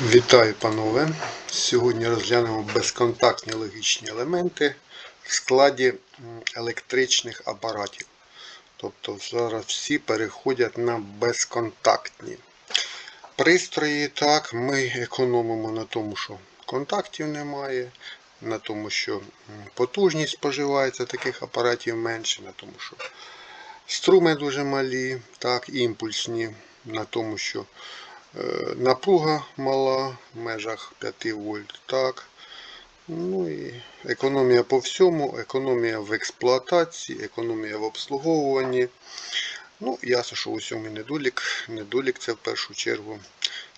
Вітаю, панове! Сьогодні розглянемо безконтактні логічні елементи в складі електричних апаратів. Тобто зараз всі переходять на безконтактні пристрої. Так, ми економимо на тому, що контактів немає, на тому, що потужність споживається таких апаратів менше, на тому, що струми дуже малі, так, імпульсні, на тому, що Напруга мала в межах 5 вольт. Так. Ну і економія по всьому, економія в експлуатації, економія в обслуговуванні. Ну, ясно, що у всьому недолік. Недолік це в першу чергу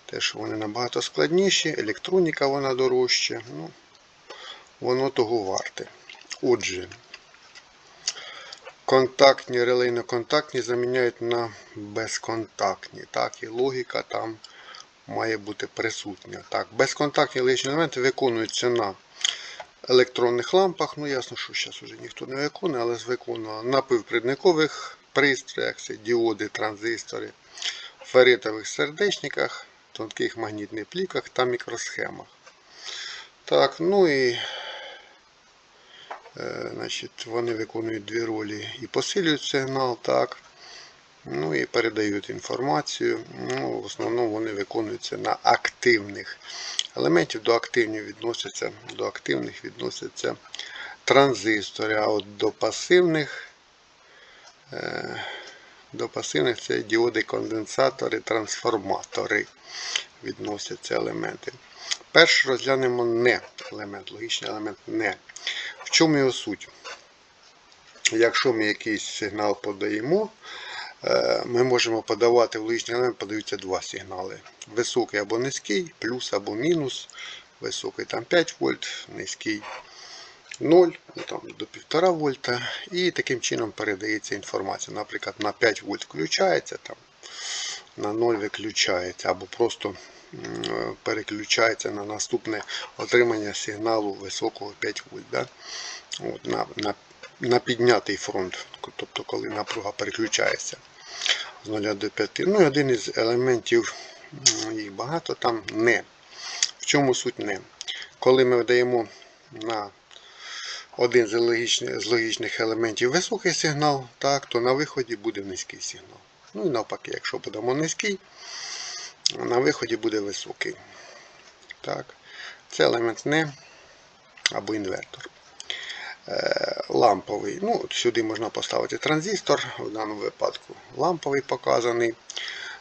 те, що вони набагато складніші, електроніка вона дорожча. Ну, воно того варте. Отже, контактні, релейно-контактні заміняють на безконтактні. Так, і логіка там має бути присутня. Так, безконтактні логічні елементи виконуються на електронних лампах. Ну, ясно, що зараз вже ніхто не виконує, але виконував на півпровідникових пристроях, це діоди, транзистори, ферритових сердечниках, тонких магнітних плівках та мікросхемах. Так, ну і Значить, Вони виконують дві ролі і посилюють сигнал, так, ну і передають інформацію. Ну, В основному вони виконуються на активних елементів. До активних відносяться, до активних відносяться транзистори, а от до пасивних е, до пасивних це діоди, конденсатори, трансформатори відносяться елементи. Перше розглянемо не елемент, логічний елемент не. В чому його суть? Якщо ми якийсь сигнал подаємо, е, ми можемо подавати в логічний елемент, подаються два сигнали. Високий або низький, плюс або мінус. Високий там 5 вольт, низький 0, ну, там, до 1,5 вольта. І таким чином передається інформація. Наприклад, на 5 вольт включається, там, на 0 виключається, або просто переключається на наступне отримання сигналу високого 5 вольт. Да? От, на, на, на піднятий фронт, тобто коли напруга переключається з 0 до 5. Ну і один із елементів, їх багато там не. В чому суть не? Коли ми даємо на один з логічних, з логічних елементів високий сигнал, так, то на виході буде низький сигнал. Ну і навпаки, якщо подамо низький, на виході буде високий. Так. Це елемент не або інвертор. Е, Ламповий. Ну, Сюди можна поставити транзистор, в даному випадку ламповий показаний.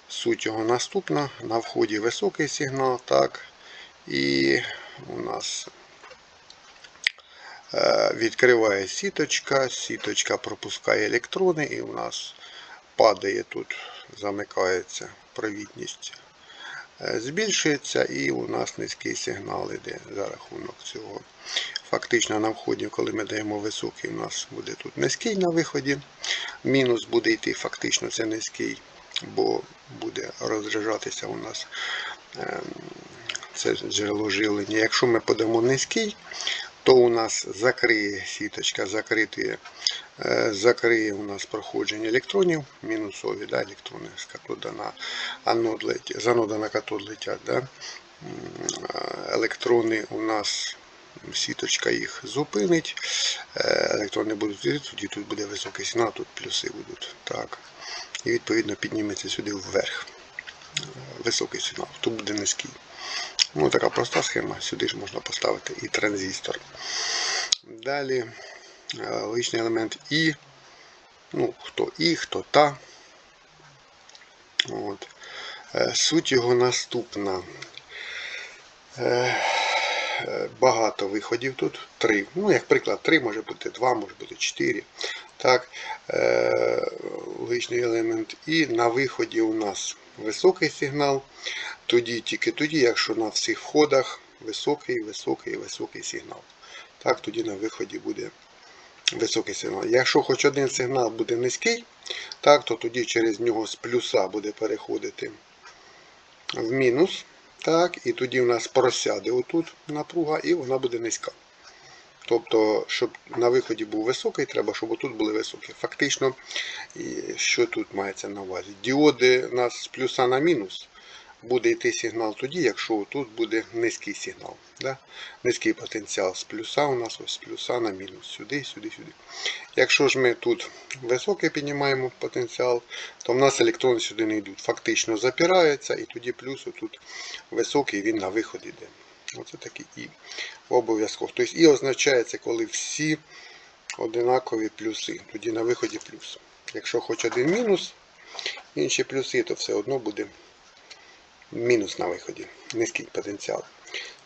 Суть його наступна. На вході високий сигнал. так, І у нас е, відкриває сіточка, сіточка пропускає електрони, і у нас падає тут, замикається провідність, збільшується, і у нас низький сигнал йде за рахунок цього. Фактично на вході, коли ми даємо високий, у нас буде тут низький на виході. Мінус буде йти фактично це низький, бо буде розряджатися у нас ем, це джерело жилення. Якщо ми подамо низький, то у нас закриє сіточка, закритує, е, закриє у нас проходження електронів, мінусові да, електрони з катода на анод летять, з анода на катод летять. Да. Електрони у нас сіточка їх зупинить. Е, Електрони будуть йти, тоді тут буде високий сигнал, тут плюси будуть. Так. І відповідно підніметься сюди вверх. Е, Високий сигнал, тут буде низький. Ну, така проста схема. Сюди ж можна поставити і транзистор. Далі е, логічний елемент І. Ну, хто І, хто та. От. Е, Суть його наступна. Е, Багато виходів тут. Три. Ну, як приклад, три може бути два, може бути чотири. Так, е, логічний елемент. І на виході у нас високий сигнал. Тоді тільки тоді, якщо на всіх входах високий, високий, високий сигнал. Так, тоді на виході буде високий сигнал. Якщо хоч один сигнал буде низький, так, то тоді через нього з плюса буде переходити в мінус. Так, і тоді у нас просяде отут напруга і вона буде низька. Тобто, щоб на виході був високий, треба, щоб отут були високі. Фактично, що тут мається на увазі? Діоди у нас з плюса на мінус буде йти сигнал тоді, якщо тут буде низький сигнал. Да? Низький потенціал з плюса у нас ось з плюса на мінус. Сюди, сюди, сюди. Якщо ж ми тут високий піднімаємо потенціал, то в нас електрони сюди не йдуть. Фактично запираються, і тоді плюс тут високий він на виход йде. Оце такий і обов'язково. Тобто і означається, коли всі одинакові плюси. Тоді на виході плюс. Якщо хоч один мінус, інші плюси, то все одно буде мінус на виході. Низький потенціал.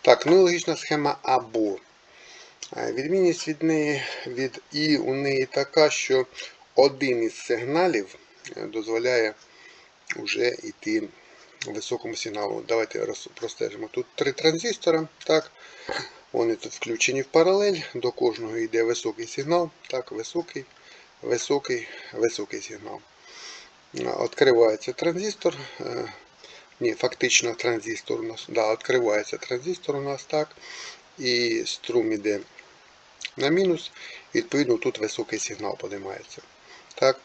Так, ну і логічна схема або. Е, Відмінність від неї від І у неї така, що один із сигналів е, дозволяє вже йти високому сигналу. Давайте простежимо. Тут три транзистора. Так. Вони тут включені в паралель. До кожного йде високий сигнал. Так, високий, високий, високий сигнал. Е, Відкривається транзистор. Ні, фактично транзистор у нас. Да, відкривається транзистор у нас так. І струм іде на мінус. Відповідно, тут високий сигнал подимається. Так.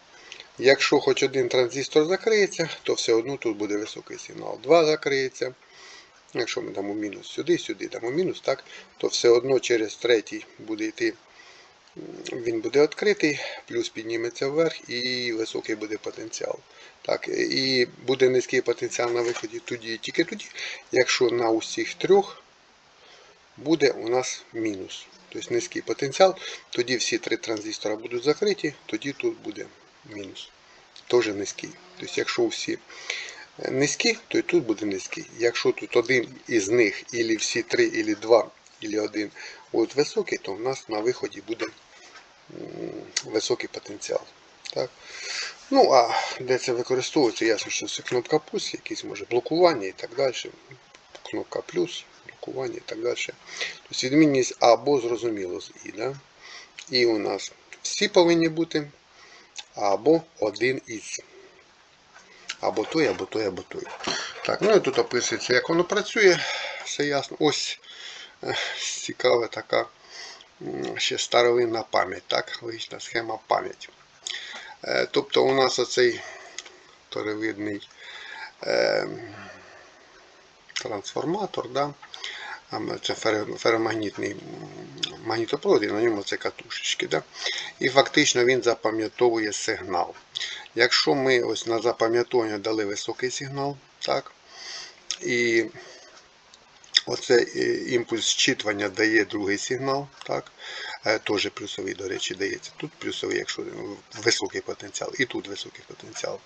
Якщо хоч один транзистор закриється, то все одно тут буде високий сигнал. Два закриється. Якщо ми дамо мінус сюди, сюди дамо мінус, так, то все одно через третій буде йти, він буде відкритий, плюс підніметься вверх і високий буде потенціал. Так, і буде низький потенціал на виході тоді тільки тоді, якщо на усіх трьох буде у нас мінус. Тобто низький потенціал, тоді всі три транзистора будуть закриті, тоді тут буде мінус. Теж низький. Тобто, якщо всі низькі, то і тут буде низький. Якщо тут один із них, ілі всі три, ілі два, ілі один будуть високі, то в нас на виході буде високий потенціал. Так? Ну, а де це використовується, ясно, що це кнопка плюс, якісь може блокування і так далі. Кнопка плюс, блокування і так далі. Тобто відмінність або зрозуміло з І. Да? І у нас всі повинні бути, або один із. Або той, або той, або той. Так, ну і тут описується, як воно працює. Все ясно. Ось е, цікава така ще старовинна пам'ять. Так, логічна схема пам'яті. Е, Тобто у нас оцей торевидний е, трансформатор, да? це феромагнітний магнітопровод, і на ньому це катушечки. Да? І фактично він запам'ятовує сигнал. Якщо ми ось на запам'ятовування дали високий сигнал, так, і оцей е, імпульс зчитування дає другий сигнал, так, теж плюсовий, до речі, дається. Тут плюсовий, якщо високий потенціал, і тут високий потенціал,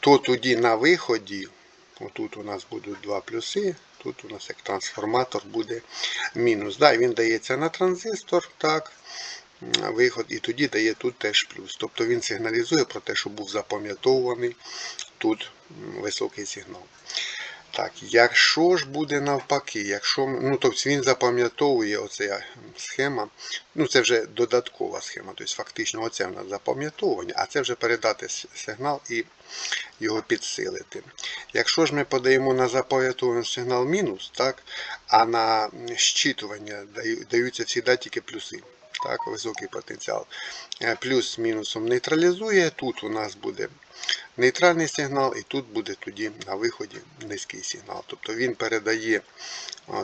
то тоді на виході, отут у нас будуть два плюси, тут у нас як трансформатор буде мінус. Да, він дається на транзистор, так, виход, і тоді дає тут теж плюс. Тобто він сигналізує про те, що був запам'ятовуваний тут високий сигнал. Так, якщо ж буде навпаки, якщо ну, тобто він запам'ятовує оця схема, ну це вже додаткова схема, тобто фактично оце в нас запам'ятовування, а це вже передати сигнал і його підсилити. Якщо ж ми подаємо на запам'ятований сигнал мінус, так, а на щитування даються завжди тільки плюси. Так, високий потенціал. Е, Плюс з мінусом нейтралізує. Тут у нас буде нейтральний сигнал, і тут буде тоді на виході низький сигнал. Тобто він передає,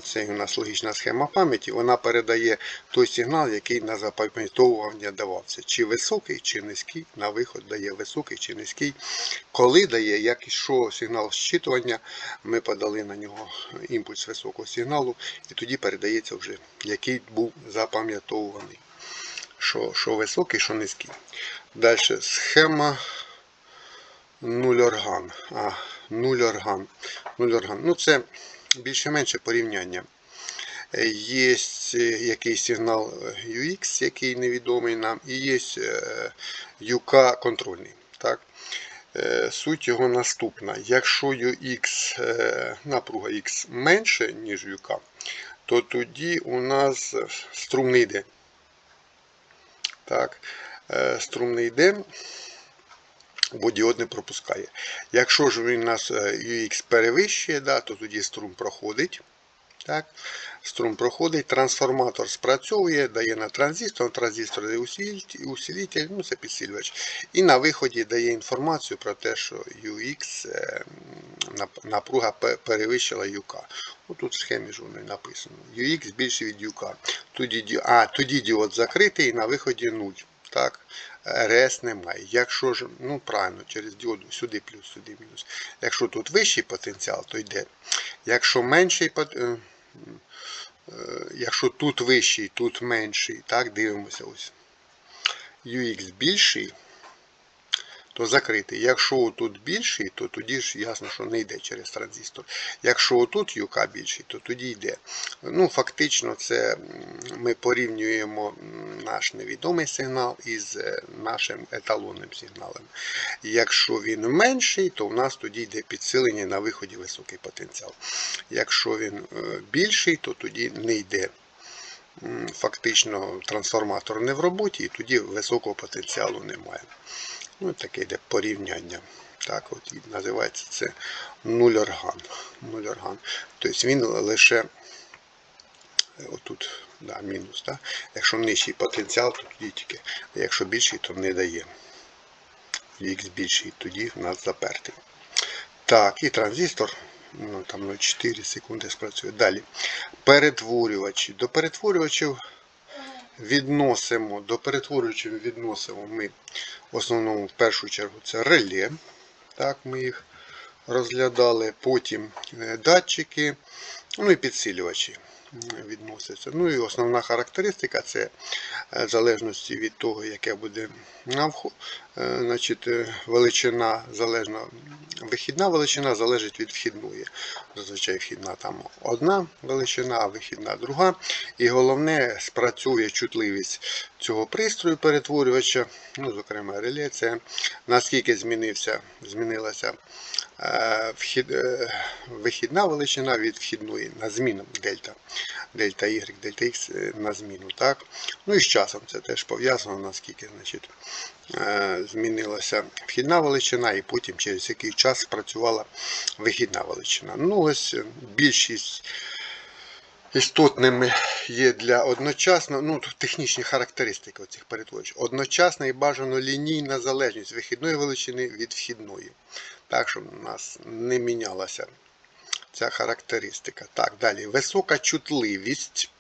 це у нас логічна схема пам'яті, вона передає той сигнал, який на запам'ятовування давався. Чи високий, чи низький, на виход дає високий чи низький. Коли дає, як ішов сигнал зчитування, ми подали на нього імпульс високого сигналу, і тоді передається вже, який був запам'ятовуваний. Що, що високий, що низький. Далі схема нуль орган. А, нуль орган. Нуль орган. Ну, це більше-менше порівняння. Е, Є е, якийсь сигнал е, UX, який невідомий нам, і є е, UK контрольний. Так? Е, Суть його наступна. Якщо UX, е, напруга X менше, ніж UK, то тоді у нас струм не йде. Так, е, струм йде, бо діод не пропускає. Якщо ж він у нас е, UX перевищує, да, то тоді струм проходить. Так? Струм проходить, трансформатор спрацьовує, дає на транзистор, транзистор дає усилитель, ну це підсилювач. І на виході дає інформацію про те, що UX е, напруга перевищила UK. Ну, тут в схемі ж воно написано. UX більше від UK. Тоді, ді- а, тоді діод закритий і на виході 0. Так? РС немає. Якщо ж, ну правильно, через діоду сюди плюс, сюди мінус. Якщо тут вищий потенціал, то йде. Якщо менший потенціал, якщо тут вищий, тут менший, так, дивимося ось. UX більший, то закритий. Якщо тут більший, то тоді ж ясно, що не йде через транзистор. Якщо тут UK більший, то тоді йде. Ну, фактично, це ми порівнюємо наш невідомий сигнал із е, нашим еталонним сигналом. Якщо він менший, то у нас тоді йде підсилення на виході високий потенціал. Якщо він е, більший, то тоді не йде. Фактично трансформатор не в роботі, і тоді високого потенціалу немає. Ну, таке йде порівняння. Так, от називається це нуль орган. Нуль орган. Тобто він лише е, отут, да, мінус. Да? Якщо нижчий потенціал, то тоді тільки. Якщо більший, то не дає. Х більший, тоді в нас запертий. Так, і транзистор. Ну, там 0,4 секунди спрацює. Далі. Перетворювачі. До перетворювачів відносимо, до перетворюючим відносимо ми в основному в першу чергу це реле. Так, ми їх розглядали. Потім е, датчики, ну і підсилювачі відносяться. Ну і основна характеристика це е, в залежності від того, яке буде е, значить, е, величина залежна, вихідна величина залежить від вхідної. Зазвичай вхідна там одна величина, а вихідна друга. І головне, спрацює чутливість цього пристрою перетворювача, ну, зокрема реле, це наскільки змінився, змінилася е, вхід, е, вихідна величина від вхідної на зміну дельта. Дельта Y, дельта X е, на зміну. Так? Ну і з часом це теж пов'язано, наскільки значить, е, змінилася вхідна величина, і потім через який час спрацювала вихідна величина. Ну ось е, більшість істотними є для одночасно, ну технічні характеристики цих перетворювачів. Одночасна і бажано лінійна залежність вихідної величини від вхідної. Так, щоб у нас не мінялася ця характеристика. Так, далі. Висока чутливість.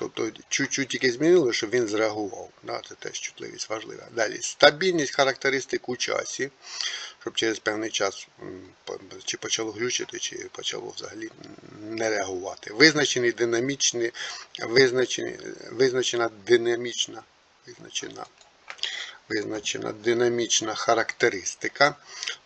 Тобто чуть-чуть тільки змінили, щоб він зреагував. Да, це теж чутливість важлива. Далі стабільність характеристик у часі, щоб через певний час чи почало глючити, чи почало взагалі не реагувати. Визначений динамічний, визначена динамічна, визначена, визначена динамічна характеристика,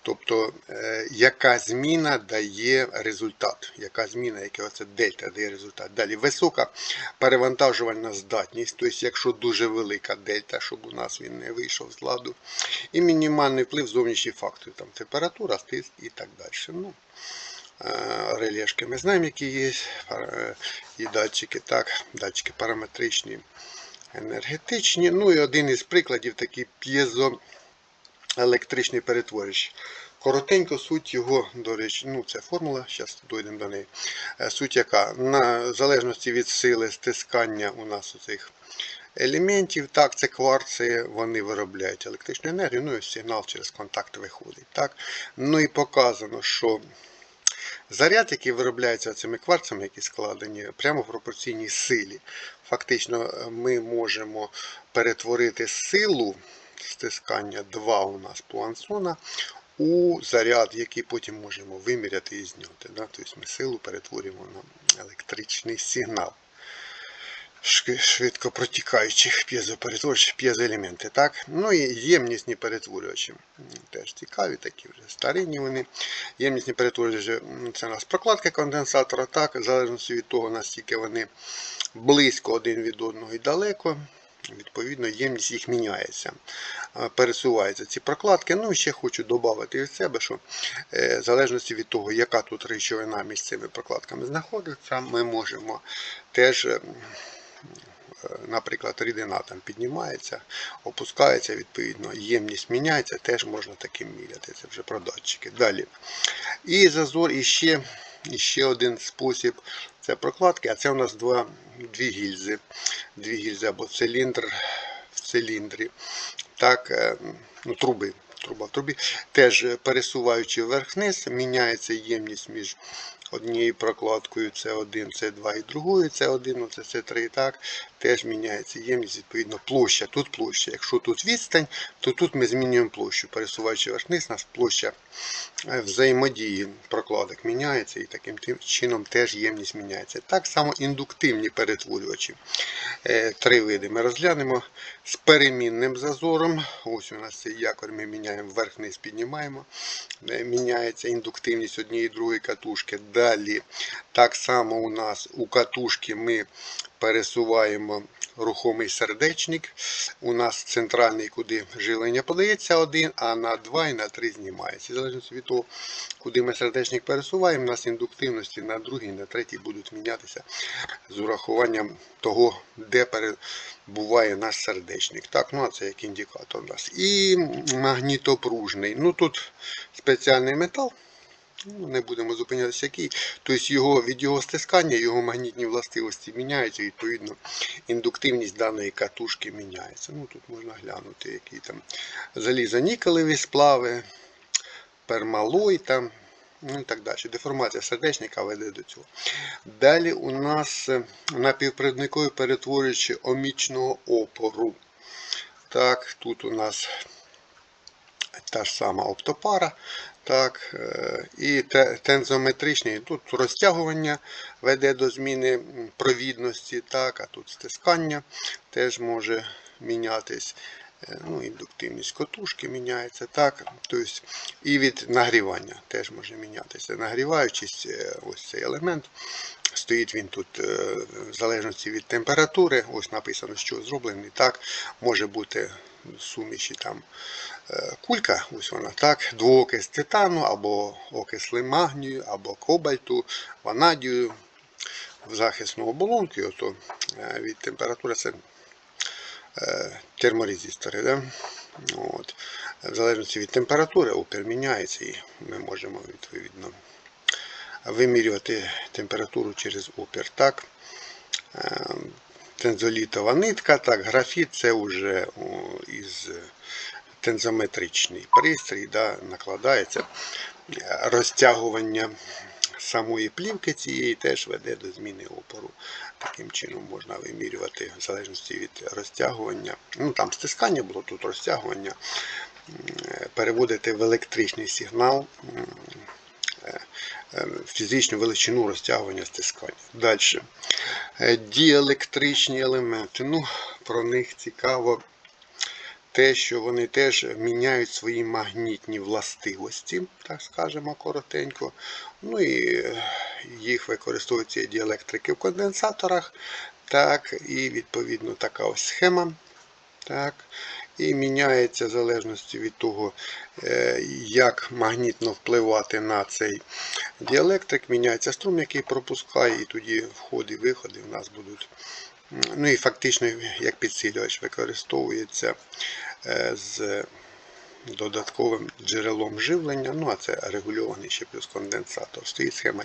тобто е, яка зміна дає результат, яка зміна, яке оце дельта дає результат. Далі висока перевантажувальна здатність, тобто якщо дуже велика дельта, щоб у нас він не вийшов з ладу, і мінімальний вплив зовнішніх факторів, там температура, тиск і так далі. Ну, е, релешки ми знаємо, які є, е, і датчики, так, датчики параметричні, енергетичні. Ну і один із прикладів такий п'єзоелектричний перетворювач. Коротенько суть його, до речі, ну це формула, зараз дійдемо до неї. Е, Суть яка, на залежності від сили стискання у нас цих елементів, так, це кварци, вони виробляють електричну енергію, ну і сигнал через контакт виходить. Так. Ну і показано, що заряд, який виробляється цими кварцами, які складені, прямо в пропорційній силі. Фактично, е, ми можемо перетворити силу стискання 2 у нас Пуансона у заряд, який потім можемо виміряти і зняти. Да? Тобто ми силу перетворюємо на електричний сигнал швидко протікаючих п'єзоперетворювачів, п'єзоелементи. Так? Ну і ємнісні перетворювачі. Теж цікаві, такі вже старинні вони. Ємнісні перетворювачі це у нас прокладка конденсатора, так, в залежності від того, наскільки вони близько один від одного і далеко. Відповідно, ємність їх міняється, пересуваються ці прокладки. Ну і ще хочу додати від себе, що е, в залежності від того, яка тут речовина між цими прокладками знаходиться, ми можемо теж наприклад, рідина там піднімається, опускається, відповідно, ємність міняється, теж можна таким міряти. Це вже про датчики. Далі. І зазор, і ще, і ще один спосіб Це прокладки, а це у нас два, дві гільзи. Дві гільзи або циліндр в циліндрі. Так, е, ну, труби. Труба в трубі. Теж пересуваючи вверх-вниз, міняється ємність між однією прокладкою С1, С2 і другою С1, ну, це С3, так, теж міняється ємність, відповідно, площа. Тут площа. Якщо тут відстань, то тут ми змінюємо площу. Пересуваючи вверх-вниз, у нас площа е, взаємодії прокладок міняється і таким чином теж ємність міняється. Так само індуктивні перетворювачі. Е, Три види ми розглянемо з перемінним зазором. Ось у нас цей якор ми міняємо вверх-вниз, піднімаємо. Е, Міняється індуктивність однієї і другої катушки. Далі так само у нас у катушки ми пересуваємо рухомий сердечник. У нас центральний, куди живлення подається один, а на 2 і на 3 знімається. В залежності від того, куди ми сердечник пересуваємо, у нас індуктивності на другий на третій будуть мінятися з урахуванням того, де перебуває наш сердечник. Так, ну а це як індикатор у нас. І магнітопружний. Ну тут спеціальний метал. Ну, не будемо зупинятися який. Тобто його, від його стискання його магнітні властивості міняються, відповідно, індуктивність даної катушки міняється. Ну, Тут можна глянути, які там залізонікелеві сплави, пермалой там, ну і так далі. Деформація сердечника веде до цього. Далі у нас е, напівпровідникові перетворюючі омічного опору. Так, тут у нас та ж сама оптопара. Так, е, і те- тензометричний, тут розтягування веде до зміни провідності, так, а тут стискання теж може мінятись. Е, Ну, індуктивність котушки міняється, так. Тобто, і від нагрівання теж може мінятися. Нагріваючись, е, ось цей елемент, стоїть він тут в залежності від температури, ось написано, що зроблений, так, може бути суміші там е, кулька, ось вона так, двоокис титану, або окисли магнію, або кобальту, ванадію, в захисну оболонку, ото е, від температури це е, терморезистори. Да? От. В залежності від температури опір міняється і ми можемо відповідно вимірювати температуру через опір. Так. Е, Тензолітова нитка, так, графіт це вже із тензометричний пристрій, да, накладається. Е, Розтягування самої плівки цієї теж веде до зміни опору. Таким чином можна вимірювати в залежності від розтягування. Ну там стискання було, тут розтягування, е, переводити в електричний сигнал е, е, фізичну величину розтягування стискання. Далі. Е, Діелектричні елементи. Ну, про них цікаво те, що вони теж міняють свої магнітні властивості, так скажемо коротенько. Ну і е, їх використовується діелектрики в конденсаторах. Так, і відповідно така ось схема. Так, і міняється в залежності від того, е, як магнітно впливати на цей діелектрик, міняється струм, який пропускає, і тоді входи, виходи в нас будуть. Ну і фактично як підсилювач використовується е, з додатковим джерелом живлення. Ну а це регульований ще плюс конденсатор. Стоїть схема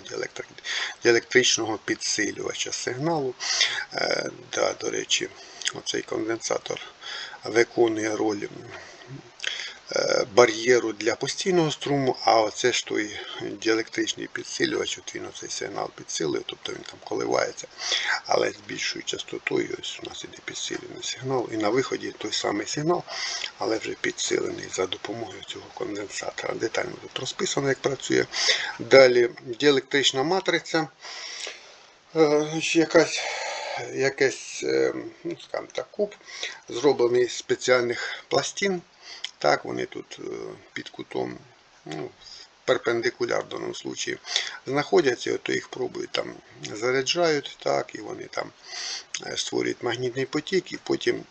діелектричного підсилювача сигналу. Е, Да, до речі, оцей конденсатор виконує роль бар'єру для постійного струму, а оце ж той діелектричний підсилювач, от він оцей сигнал підсилює, тобто він там коливається, але з більшою частотою ось у нас іде підсилений сигнал, і на виході той самий сигнал, але вже підсилений за допомогою цього конденсатора. Детально тут розписано, як працює. Далі діелектрична матриця. Е, якась якийсь, е, ну, так, куб, зроблений з спеціальних пластин. Так, вони тут е, під кутом, ну, перпендикуляр в даному случаї, знаходяться, то їх пробують там заряджають, так, і вони там е, створюють магнітний потік, і потім,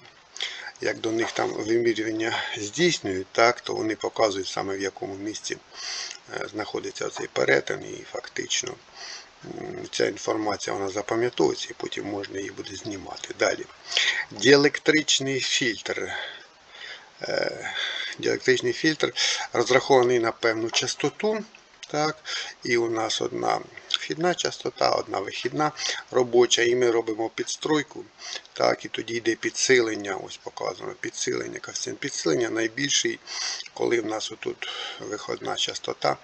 як до них там вимірювання здійснюють, так, то вони показують саме в якому місці е, знаходиться цей перетин, і фактично ця інформація вона запам'ятовується і потім можна її буде знімати. Далі. Діелектричний фільтр. Е, Діелектричний фільтр розрахований на певну частоту. Так, і у нас одна вхідна частота, одна вихідна робоча, і ми робимо підстройку. Так, і тоді йде підсилення, ось показано, підсилення, коефіцієнт підсилення найбільший, коли в нас отут виходна частота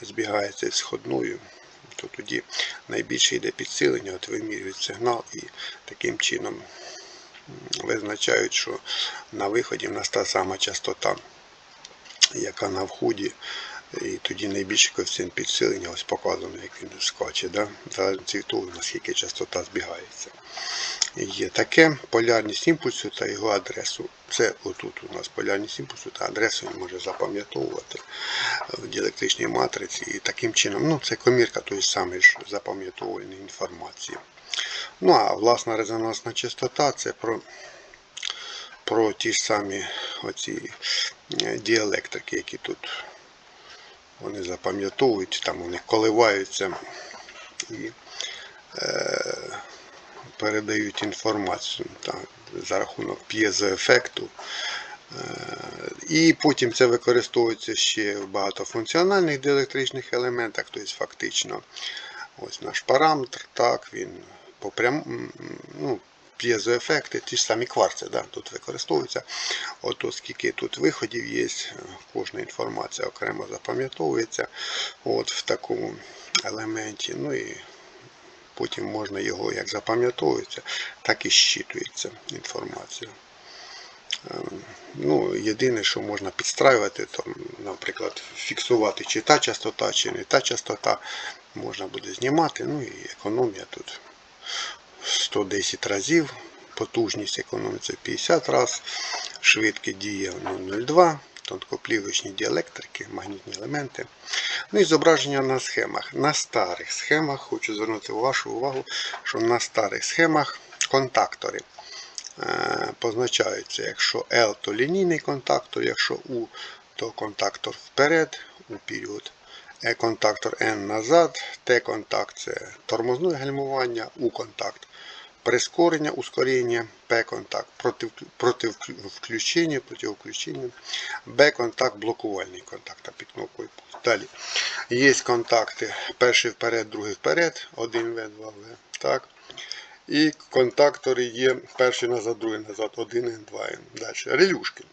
збігається з сходною, то тоді найбільше йде підсилення, от вимірюють сигнал і таким чином визначають, що на виході в нас та сама частота, яка на вході. І тоді найбільший коефіцієнт підсилення, ось показано, як він скаче, да? залежно від того, наскільки частота збігається. Є таке полярність імпульсу та його адресу. Це отут у нас полярність імпульсу та адресу він може запам'ятовувати в діелектричній матриці. І таким чином, ну це комірка той самий ж запам'ятовувальної інформації. Ну а власна резонансна частота це про, про ті ж самі оці е, діелектрики, які тут вони запам'ятовують, там вони коливаються і е, передають інформацію так, за рахунок п'єзоефекту. Е, І потім це використовується ще в багатофункціональних діелектричних елементах, тобто фактично ось наш параметр, так, він по прям, ну, п'єзоефекти, ті ж самі кварци, да, тут використовуються. От оскільки тут виходів є, кожна інформація окремо запам'ятовується от в такому елементі. Ну і потім можна його як запам'ятовується, так і щитується інформація. Ем, Ну, єдине, що можна підстраювати, то, наприклад, фіксувати, чи та частота, чи не та частота, можна буде знімати. Ну і економія тут 110 разів, потужність економиться 50 разів, швидкість діє 0,02, тонкоплівочні діелектрики, магнітні елементи. Ну і зображення на схемах. На старих схемах хочу звернути вашу увагу, що на старих схемах контактори е, позначаються, якщо L, то лінійний контактор, якщо U, то контактор вперед, у період. E-контактор N назад, T-контакт це тормозне гальмування, U-контакт прискорення, ускорення, P-контакт проти, проти включення, проти включення, B-контакт блокувальний контакт під кнопкою. Далі є контакти перший вперед, другий вперед, 1В, 2В. Так. І контактори є перший назад, другий назад, 1Н, 2Н. Далі. Релюшки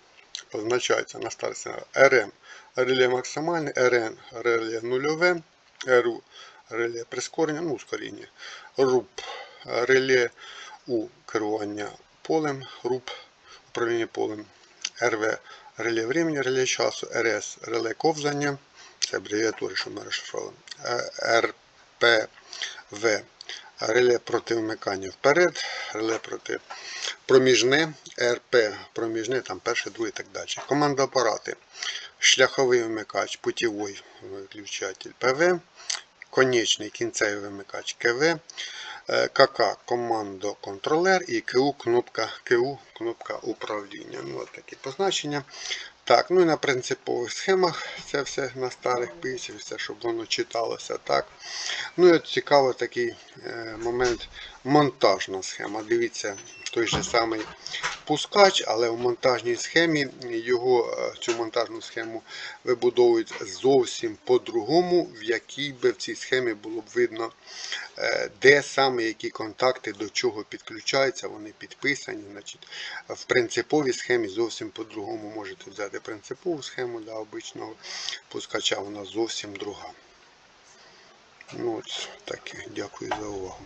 позначаються на старості РМ. Реле максимальне, РН реле нульове, РУ реле прискорення, ну ускорення, РУП реле у керування полем, РУП управління полем, РВ реле времени, реле часу, РС реле ковзання, це абревіатури, що ми розшифровували, РПВ реле проти вмикання вперед, реле проти проміжне, РП проміжне, там перше, друге і так далі. Команда апарати, шляховий вмикач, путівий виключатель ПВ, конечний кінцевий вимикач КВ, е, КК командо контролер і КУ кнопка КУ кнопка управління. Ну, от такі позначення. Так, ну і на принципових схемах це все на старих писів, все, щоб воно читалося так. Ну і от цікавий такий е, момент монтажна схема. Дивіться, той же самий пускач, але в монтажній схемі його е, цю монтажну схему вибудовують зовсім по-другому, в якій би в цій схемі було б видно, е, де саме які контакти до чого підключаються, вони підписані. Значить, В принциповій схемі зовсім по-другому можете взяти принципову схему для обичного пускача, вона зовсім друга. Ну, от таке. Дякую за увагу.